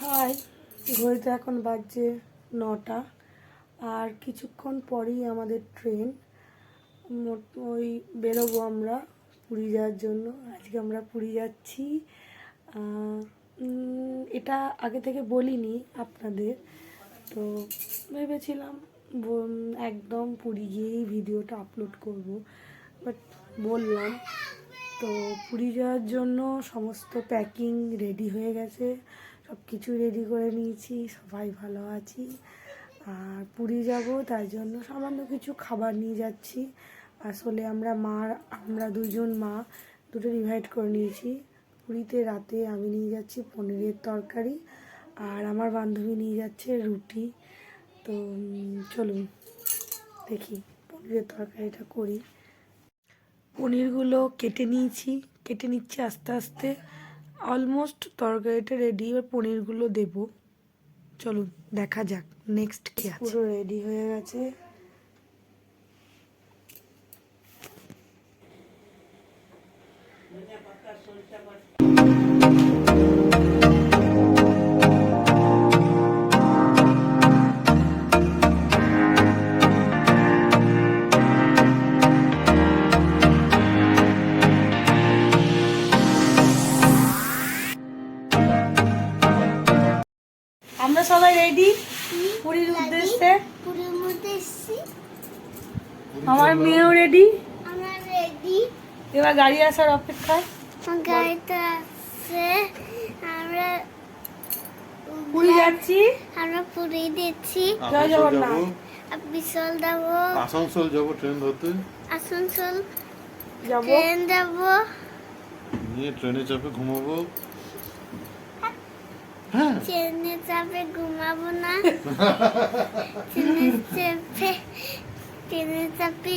High ঘড়িতে এখন বাজছে নটা আর কিছুক্ষণ পরেই আমাদের ট্রেন। ওই বেরোবো আমরা পুরী যাওয়ার জন্য। আজকে আমরা পুরী যাচ্ছি। এটা আগে থেকে বলিনি আপনাদের। তো ভেবেছিলাম একদম পুরী গিয়েই ভিডিওটা আপলোড করব। বাট বললাম, তো পুরী যাওয়ার জন্য সমস্ত প্যাকিং রেডি হয়ে গেছে। সব কিছু রেডি করে নিয়েছি, সবাই ভালো আছি। আর পুরী যাব তার জন্য সামান্য কিছু খাবার নিয়ে যাচ্ছি। আসলে আমরা মা, আমরা দুজন মা, দুটো ডিভাইড করে নিয়েছি। পুরীতে রাতে আমি নিয়ে যাচ্ছি পনিরের তরকারি আর আমার বান্ধবী নিয়ে যাচ্ছে রুটি। তো চলুন দেখি পনিরের তরকারিটা করি। পনিরগুলো কেটে নিয়েছি, কেটে নিচ্ছি আস্তে আস্তে। অলমোস্ট তরকারিটা রেডি এবার পনিরগুলো দেব। চলুন দেখা যাক নেক্সট কি আছে। পুরো রেডি হয়ে গেছে। আমরা পুরীর উদ্দেশ্যে? পুরীর এসছি আমার মেয়েও রেডি আমরা রেডি এবার গাড়ি আসার অপেক্ষায়? গাড়িতে আছে। আমরা পুরী যাচ্ছি। আমরা পুরী দিচ্ছি জয় জগন্নাথ। বিশাল যাব। আসানসোল যাব ট্রেন ধরতে। আসানসোল যাব। ট্রেন যাব। নিয়ে ট্রেনে চাপে ঘুমাবো। হ্যাঁ। ট্রেনে চাপে ঘুমাবো না। ট্রেনে চাপে ট্রেনে চাপে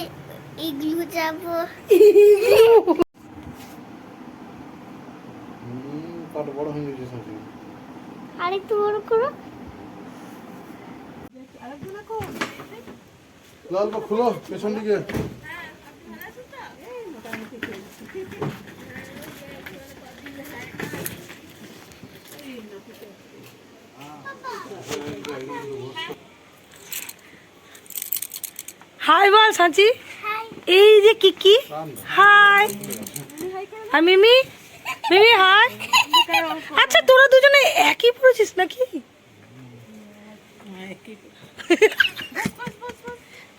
ইগলু যাব। হুম, বড় হয়ে গেছে আরেকটু বড় করো। লাল বা খুলো পেছন দিকে হাই বল সাঁচি এই যে কিকি। হাই। আর মিমি? মিমি হাই। আচ্ছা তোরা দুজনে একই পড়েছিস নাকি?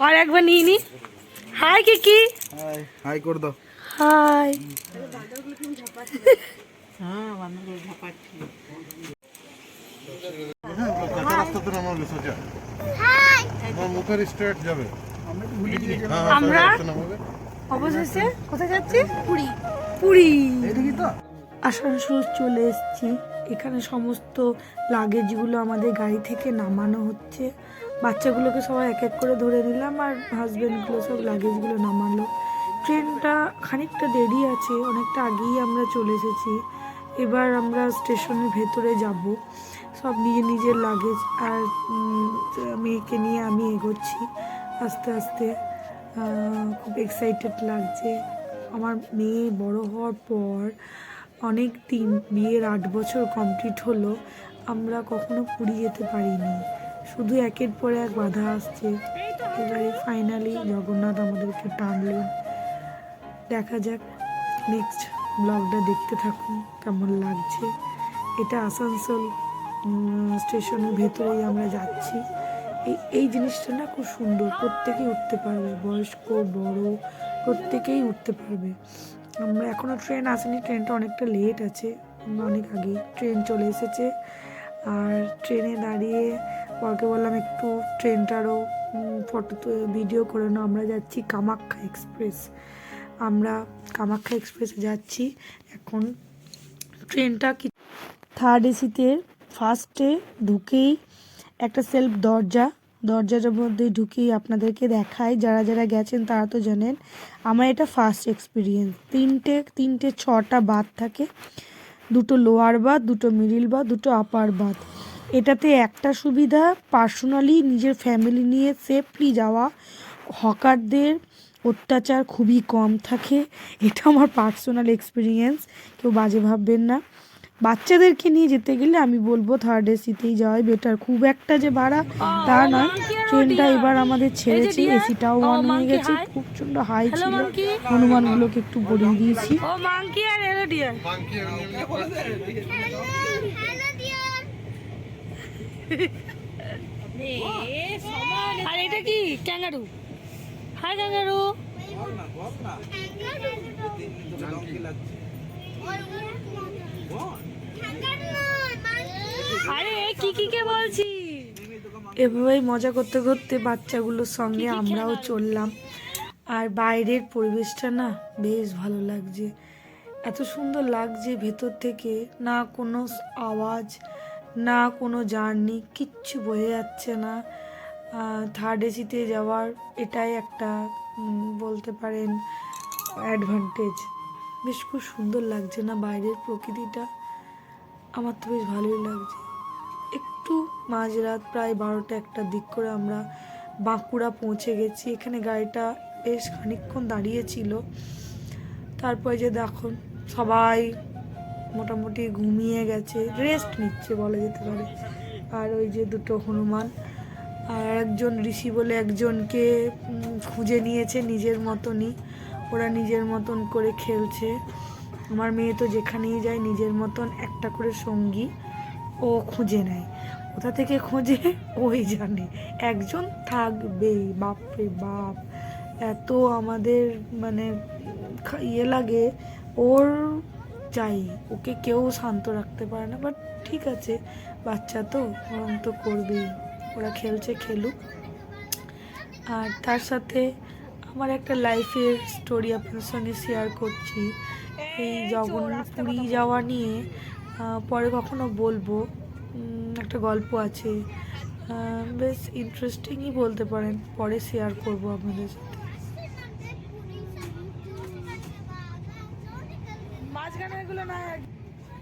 আর একবার নিয়ে নি। হাই কিকি। হাই করে দাও। হাই। হ্যাঁ মুখের স্ট্রেট যাবে। আমরা? রাস্তা নামাবে। অবশেষে কোথায় যাচ্ছি? পুরী। পুরী। আসানসোল চলে এসেছি। এখানে সমস্ত লাগেজগুলো আমাদের গাড়ি থেকে নামানো হচ্ছে। বাচ্চাগুলোকে সবাই এক এক করে ধরে নিলাম আর হাজব্যান্ডগুলো সব লাগেজগুলো নামালো। ট্রেনটা খানিকটা দেরি আছে অনেকটা আগেই আমরা চলে এসেছি। এবার আমরা স্টেশনের ভেতরে যাব। সব নিজের নিজের লাগেজ আর মেয়েকে নিয়ে আমি এগোচ্ছি। আস্তে আস্তে খুব এক্সাইটেড লাগছে। আমার মেয়ে বড় হওয়ার পর অনেক দিন বিয়ের আট বছর কমপ্লিট হলো, আমরা কখনো পুরী যেতে পারিনি। শুধু একের পর এক বাধা আসছে। এবারে ফাইনালি জগন্নাথ আমাদেরকে টানলেন দেখা যাক নেক্সট ব্লগটা দেখতে থাকুন, কেমন লাগছে। এটা আসানসোল স্টেশনের ভেতরেই আমরা যাচ্ছি। এই এই জিনিসটা না খুব সুন্দর। প্রত্যেকেই উঠতে পারবে, বয়স্ক, বড়, প্রত্যেকেই উঠতে পারবে। আমরা এখনও ট্রেন আসেনি ট্রেনটা অনেকটা লেট আছে আমরা অনেক আগে ট্রেন চলে এসেছে, আর ট্রেনে দাঁড়িয়ে বরকে বললাম একটু ট্রেনটারও ফটো ভিডিও করে নাও। আমরা যাচ্ছি কামাখ্যা এক্সপ্রেস আমরা কামাখ্যা এক্সপ্রেসে যাচ্ছি। এখন ট্রেনটা কি থার্ড এসিতে ফার্স্টে ঢুকেই একটা সেলফ দরজা দরজাটার মধ্যে ঢুকেই আপনাদেরকে দেখায় যারা যারা গেছেন তারা তো জানেন, আমার এটা ফার্স্ট এক্সপিরিয়েন্স তিনটে তিনটে, ছটা বাথ থাকে। দুটো লোয়ার বাথ দুটো মিডিল বাথ দুটো আপার বাথ এটাতে একটা সুবিধা পার্সোনালি নিজের ফ্যামিলি নিয়ে সেফলি যাওয়া। হকারদের অত্যাচার খুবই কম থাকে। এটা আমার পার্সোনাল এক্সপিরিয়েন্স কেউ বাজে ভাববেন না। বাচ্চাদেরকে নিয়ে যেতে গেলে আমি বলব থার্ড এসিতেই যাওয়াই বেটার খুব একটা যে ভাড়া তা নয়। ট্রেনটা এবার আমাদের ছেড়েছে এসিটাও অন হয়ে গেছে। খুব প্রচণ্ড হাই ছিল। হনুমানগুলোকে একটু ভরিয়ে দিয়েছি। ও মাংকি আর এলো ডিয়ার হ্যালো ডিয়ার আর এটা কি? ক্যাঙ্গারু হাই ক্যাঙ্গারু আরে কি কি কে বলছি। এভাবেই মজা করতে করতে বাচ্চাগুলোর সঙ্গে আমরাও চললাম। আর বাইরের পরিবেশটা না বেশ ভালো লাগছে। এত সুন্দর লাগছে ভেতর থেকে। না কোনো আওয়াজ না কোনো জার্নি কিচ্ছু বোঝা যাচ্ছে না। থার্ড এসিতে যাওয়ার এটাই একটা বলতে পারেন অ্যাডভান্টেজ বেশ খুব সুন্দর লাগছে না বাইরের প্রকৃতিটা। আমার তো বেশ ভালোই লাগছে। একটু মাঝরাত, প্রায় বারোটা একটা দিক করে আমরা বাঁকুড়া পৌঁছে গেছি। এখানে গাড়িটা বেশ খানিকক্ষণ দাঁড়িয়েছিল। তারপরে যে দেখো, সবাই মোটামুটি ঘুমিয়ে গেছে। রেস্ট নিচ্ছে বলা যেতে পারে। আর ওই যে দুটো হনুমান আর একজন ঋষি বলে একজনকে খুঁজে নিয়েছে নিজের মতনই। ওরা নিজের মতন করে খেলছে। আমার মেয়ে তো যেখানেই যায় নিজের মতন একটা করে সঙ্গী ও খুঁজে নেয়। কোথা থেকে খোঁজে? ওই জানে। একজন থাকবেই বাপরে বাপ। এত আমাদের মানে ইয়ে লাগে ওর চাই। ওকে কেউ শান্ত রাখতে পারে না বাট ঠিক আছে বাচ্চা তো ওরম তো করবেই। ওরা খেলছে খেলুক। আর তার সাথে আমার একটা লাইফের স্টোরি আপনার সঙ্গে শেয়ার করছি। এই জগন্নাথ পুরী যাওয়া নিয়ে পরে কখনো বলব। একটা গল্প আছে। বেশ ইন্টারেস্টিংই বলতে পারেন। পরে শেয়ার করব আপনাদের সাথে।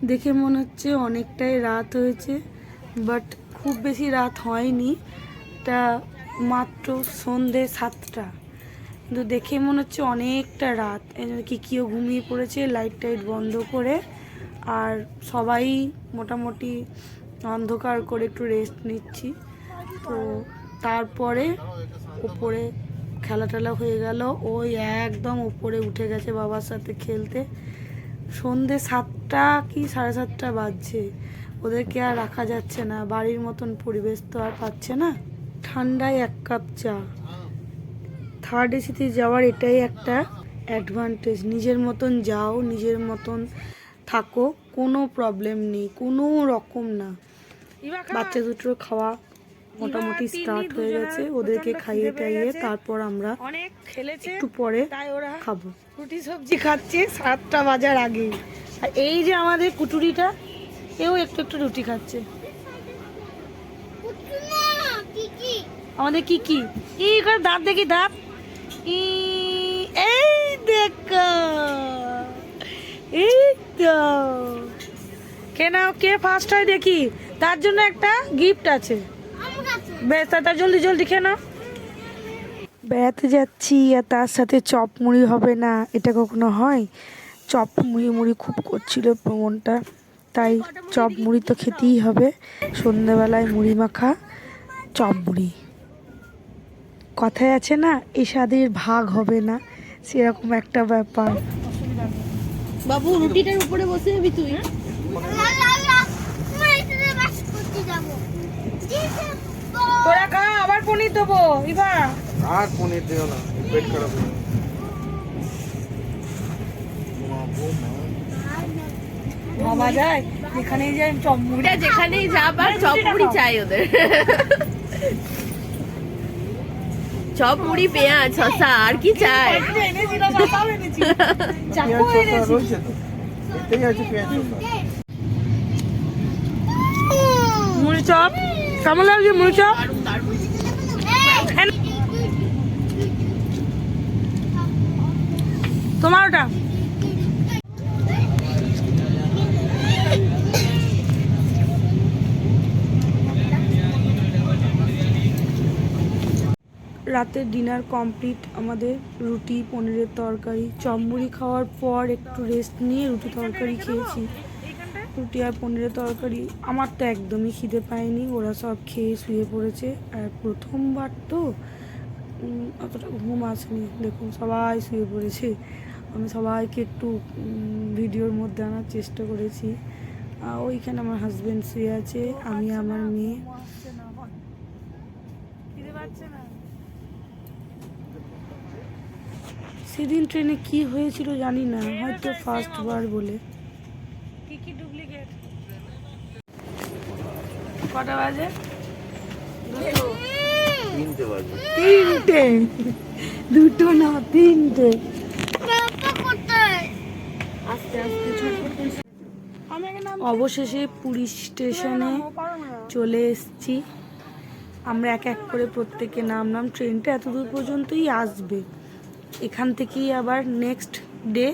দেখে মনে হচ্ছে অনেকটাই রাত হয়েছে বাট খুব বেশি রাত হয়নি। তা মাত্র সন্ধে সাতটা। কিন্তু দেখে মনে হচ্ছে অনেকটা রাত। জন্য কিকিও ঘুমিয়ে পড়েছে লাইট টাইট বন্ধ করে। আর সবাই মোটামুটি অন্ধকার করে একটু রেস্ট নিচ্ছি। তো তারপরে উপরে খেলা টেলা হয়ে গেল। ওই একদম উপরে উঠে গেছে বাবার সাথে খেলতে। সন্ধে সাতটা কি সাড়ে সাতটা বাজছে। ওদেরকে আর রাখা যাচ্ছে না। বাড়ির মতন পরিবেশ তো আর পাচ্ছে না। ঠান্ডায় এক কাপ চা। থার্ড এসিতে যাওয়ার এটাই একটা অ্যাডভান্টেজ নিজের মতন যাও, নিজের মতন থাকো। কোনো প্রবলেম নেই। কোনো রকম না। বাচ্চা দুটোর খাওয়া মোটামুটি স্টার্ট হয়ে গেছে ওদেরকে খাইয়ে টাইয়ে তারপর আমরা অনেক খেলেছে একটু পরে তাই ওরা খাব। রুটি সবজি খাচ্ছে সাতটা বাজার আগে। আর এই যে আমাদের কুটুরিটা এও একটু একটু রুটি খাচ্ছে। কি কি আমাদের কি কি ই করে দাঁত দেখি দাঁত। ই এই দেখো। এই তো। কে নাও কে ফার্স্ট হয় দেখি। তার জন্য একটা গিফট আছে। বেশ তা জলদি জলদি খেয়ে নাও। বেড়াতে যাচ্ছি আর তার সাথে চপ মুড়ি হবে না এটা কখনো হয়? চপ মুড়ি মুড়ি খুব করছিল মনটা তাই চপ মুড়ি তো খেতেই হবে। সন্ধ্যেবেলায় মুড়ি মাখা চপ মুড়ি। কথায় আছে না এই স্বাদের ভাগ হবে না সেরকম একটা ব্যাপার। বাবু রুটিটার উপরে বসে যাবি তুই লা লা লা মা এটাতে বাস করতে যাব দিছে তোরা খা আবার পনির দেবো ইবা আর পনির দিও না পেট খারাপ ভাবা যায় যেখানেই যাই চপ মুড়ি যেখানেই যাবার চপ মুড়ি চাই ওদের। চপ মুড়ি পেঁয়াজ শসা আর কি চাই? চাকু এনেছি রয়েছে তো এটাই আছে পেঁয়াজ শসা মুড়ি কেমন লাগছে চপ? তোমার ওটা? রাতের ডিনার কমপ্লিট। আমাদের রুটি, পনিরের তরকারি, চপ মুড়ি খাওয়ার পর একটু রেস্ট নিয়ে রুটি তরকারি খেয়েছি। রুটি আর পনিরের তরকারি আমার তো একদমই খিদে পায়নি। ওরা সব খেয়ে শুয়ে পড়েছে। আর প্রথমবার তো অতটা ঘুম আসেনি। দেখুন সবাই শুয়ে পড়েছে। আমি সবাইকে একটু ভিডিওর মধ্যে আনার চেষ্টা করেছি। ওইখানে আমার হাজবেন্ড শুয়ে আছে আমি আমার মেয়ে। সেদিন ট্রেনে কি হয়েছিল জানি না হয়তো ফার্স্ট বার বলে। কি কি ডুপ্লিকেট? কটা বাজে? তিনটে বাজে। তিনটে? দুটো না তিনটে। অবশেষে পুরী স্টেশনে চলে এসেছি। আমরা এক এক করে প্রত্যেকে নামলাম ট্রেনটা এত দূর পর্যন্তই আসবে। এখান থেকেই আবার নেক্সট ডে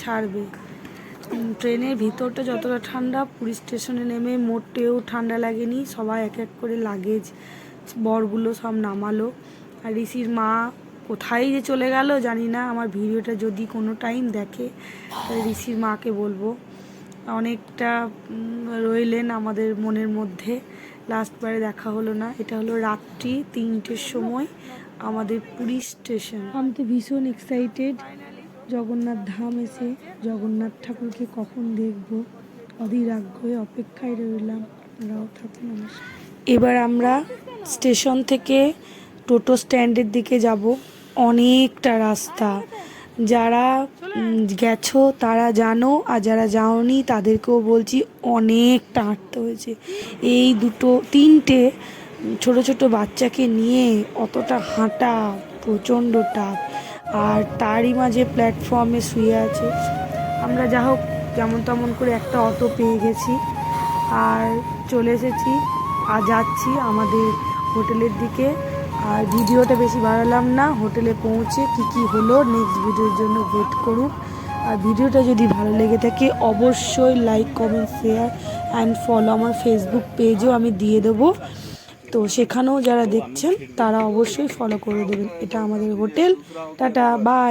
ছাড়বে। ট্রেনের ভিতরটা যতটা ঠান্ডা পুরী স্টেশনে নেমে মোটেও ঠান্ডা লাগেনি। সবাই এক এক করে লাগেজ, বরগুলো সব নামালো। আর ঋষির মা কোথায় যে চলে গেল জানি না। আমার ভিডিওটা যদি কোনো টাইম দেখে, তাহলে ঋষির মাকে বলব। অনেকটা রইলেন আমাদের মনের মধ্যে। লাস্টবারে দেখা হলো না। এটা হলো রাত্রি তিনটের সময় আমাদের পুরী স্টেশন। আমি তো ভীষণ এক্সাইটেড জগন্নাথ ধাম এসে জগন্নাথ ঠাকুরকে কখন দেখব? অধীর আগ্রহে অপেক্ষায় রইলাম। আপনারাও থাকুন আমার এবার আমরা স্টেশন থেকে টোটো স্ট্যান্ডের দিকে যাব। অনেকটা রাস্তা। যারা গেছো তারা জানো, আর যারা যাওনি তাদেরকেও বলছি অনেকটা হাঁটতে হয়েছে। এই দুটো, তিনটে ছোট ছোট বাচ্চাকে নিয়ে অতটা হাঁটা প্রচণ্ড টাফ আর তারই মাঝে প্ল্যাটফর্মে শুয়ে আছে। আমরা যা হোক, যেমন তেমন করে একটা অটো পেয়ে গেছি। আর চলে এসেছি, আর যাচ্ছি আমাদের হোটেলের দিকে। আর ভিডিওটা বেশি বাড়ালাম না, হোটেলে পৌঁছে কি কি হলো নেক্সট ভিডিওর জন্য ওয়েট করুন। আর ভিডিওটা যদি ভালো লেগে থাকে, অবশ্যই like comment share and follow আমার ফেসবুক পেজও আমি দিয়ে দেবো। তো সেখানেও যারা দেখছেন তারা অবশ্যই ফলো করে দেবেন। এটা আমাদের হোটেল। Tata bye